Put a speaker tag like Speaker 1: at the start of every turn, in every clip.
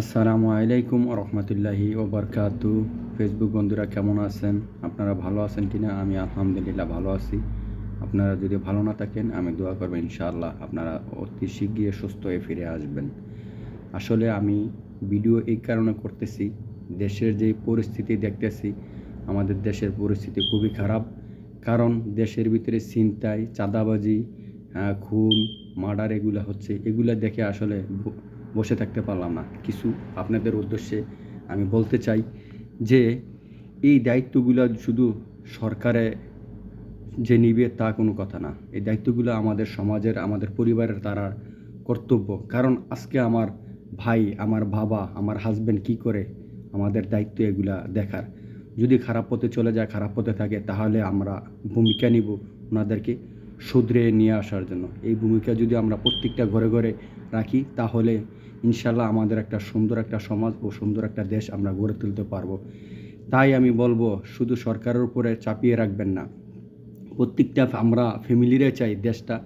Speaker 1: আসসালামু আলাইকুম রহমতুল্লাহি ওবরকাতু। ফেসবুক বন্ধুরা, কেমন আছেন? আপনারা ভালো আছেন কিনা? আমি আলহামদুলিল্লাহ ভালো আছি। আপনারা যদি ভালো না থাকেন, আমি দোয়া করব ইনশাআল্লাহ আপনারা অতি শীঘ্রই সুস্থ হয়ে ফিরে আসবেন। আসলে আমি ভিডিও এই কারণে করতেছি, দেশের যে পরিস্থিতি দেখতেছি, আমাদের দেশের পরিস্থিতি খুবই খারাপ। কারণ দেশের ভিতরে ছিনতাই, চাঁদাবাজি খুন, মার্ডার এগুলো হচ্ছে, এগুলো দেখে আসলে বসে থাকতে পারলাম না। কিছু আপনাদের উদ্দেশ্যে আমি বলতে চাই যে, এই দায়িত্বগুলো শুধু সরকারে যে নিবে তা কোনো কথা না। এই দায়িত্বগুলো আমাদের সমাজের, আমাদের পরিবারের তারা কর্তব্য। কারণ আজকে আমার ভাই, আমার বাবা, আমার হাজব্যান্ড কি করে আমাদের দায়িত্ব এগুলা দেখার? যদি খারাপ পথে চলে যায়, খারাপ পথে থাকে, তাহলে আমরা ভূমিকা নিব ওনাদেরকে। শুধরে নিয়ে আসার জন্য। এই ভূমিকা যদি আমরা প্রত্যেকটা ঘরে ঘরে রাখি, তাহলে ইনশাল্লাহ আমাদের একটা সুন্দর একটা সমাজ ও সুন্দর একটা দেশ আমরা গড়ে তুলতে পারব। তাই আমি বলব, শুধু সরকারের উপরে চাপিয়ে রাখবেন না। প্রত্যেকটা আমরা ফ্যামিলিরে চাই, দেশটা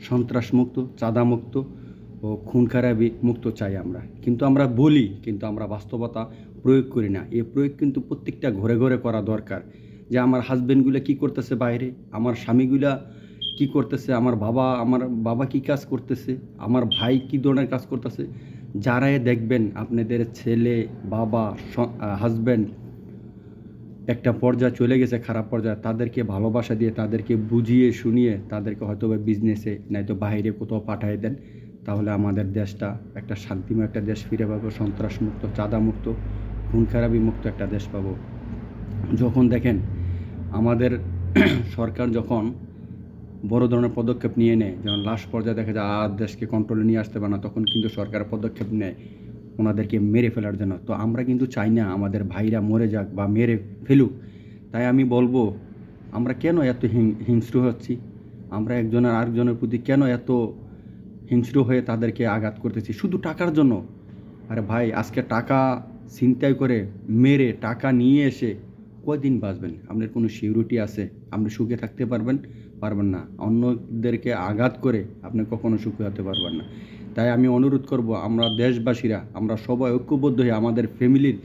Speaker 1: সন্ত্রাসমুক্ত, চাঁদামুক্ত ও খুন খারাপি মুক্ত চাই আমরা। কিন্তু আমরা বলি, কিন্তু আমরা বাস্তবতা প্রয়োগ করি না। এই প্রয়োগ কিন্তু প্রত্যেকটা ঘরে ঘরে করা দরকার। যে আমার হাজব্যান্ডগুলো কি করতেছে বাইরে, আমার স্বামীগুলা কি করতেছে? আমার বাবা আমার বাবা কি কাজ করতেছে? আমার ভাই কি ধরনের কাজ করতেছে? যারাই দেখবেন আপনাদের ছেলে, বাবা হাজব্যান্ড একটা পর্যায়ে চলে গেছে, খারাপ পর্যায়ে, তাদেরকে ভালোবাসা দিয়ে, তাদেরকে বুঝিয়ে, শুনিয়ে, তাদেরকে হয়তো বা বিজনেসে নয়তো বাইরে কোথাও পাঠিয়ে দেন, তাহলে আমাদের দেশটা একটা শান্তিময় একটা দেশ ফিরে পাবো, সন্ত্রাসমুক্ত, চাঁদামুক্ত খুন খারাপি মুক্ত একটা দেশ পাবো। যখন দেখেন আমাদের সরকার যখন বড় ধরনের পদক্ষেপ নিয়ে নেয়। যেমন লাস্ট পর্যায়ে দেখা যায়, আর দেশকে কন্ট্রোলে নিয়ে আসতে পারে না, তখন কিন্তু সরকার পদক্ষেপ নেয় ওনাদেরকে মেরে ফেলার জন্য। তো আমরা কিন্তু চাই না আমাদের ভাইরা মরে যাক বা মেরে ফেলুক। তাই আমি বলব, আমরা কেন এত হিংস্র হচ্ছি? আমরা একজনের আরেকজনের প্রতি কেন এত হিংস্র হয়ে তাদেরকে আঘাত করতেছি? শুধু টাকার জন্য। আরে ভাই, আজকে টাকা ছিনতাই করে মেরে টাকা নিয়ে এসে কয়দিন বাঁচবেন? আপনার কোনো সিউরিটি আছে? আপনি সুখে থাকতে পারবেন? পারবেন না। অন্যদেরকে আঘাত করে আপনি কখনো সুখী হতে পারবেন না। তাই আমি অনুরোধ করব, আমরা দেশবাসীরা, আমরা সবাই ঐক্যবদ্ধ হয়ে আমাদের ফ্যামিলির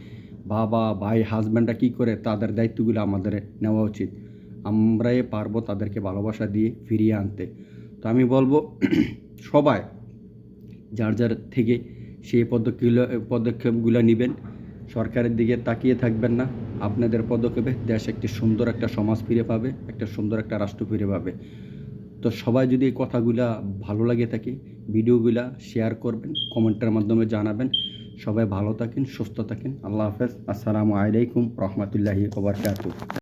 Speaker 1: বাবা, ভাই, হাজব্যান্ডরা কী করে, তাদের দায়িত্বগুলো আমাদের নেওয়া উচিত। আমরাই পারব তাদেরকে ভালোবাসা দিয়ে ফিরিয়ে আনতে। তো আমি বলব, সবাই যার যার থেকে সেই পদক্ষেপগুলো পদক্ষেপগুলো নেবেন। সরকারের দিকে তাকিয়ে থাকবেন না। আপনাদের পদক্ষেপে দেশ একটি সুন্দর একটা সমাজ ফিরে পাবে, একটা সুন্দর একটা রাষ্ট্র ফিরে পাবে। তো সবাই যদি এই কথাগুলা ভালো লাগে থাকে, ভিডিওগুলা শেয়ার করবেন, কমেন্টের মাধ্যমে জানাবেন। সবাই ভালো থাকেন, সুস্থ থাকেন। আল্লাহ হাফেজ। আসসালামু আলাইকুম রহমতুল্লাহি ওবরকাতু